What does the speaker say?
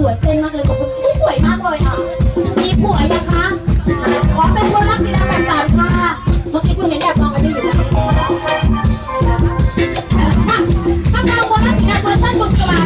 สวยเต้นมากเลยบอกว่าอุ๊สวยมากเลยอะ มีผัวยังคะ ขอเป็นคนรักสีดำแบนสามค่ะ เมื่อกี้คุณเห็นแอบมองกันอยู่นะถ้าเราคนรักสีดำเวอร์ชันบุกกลา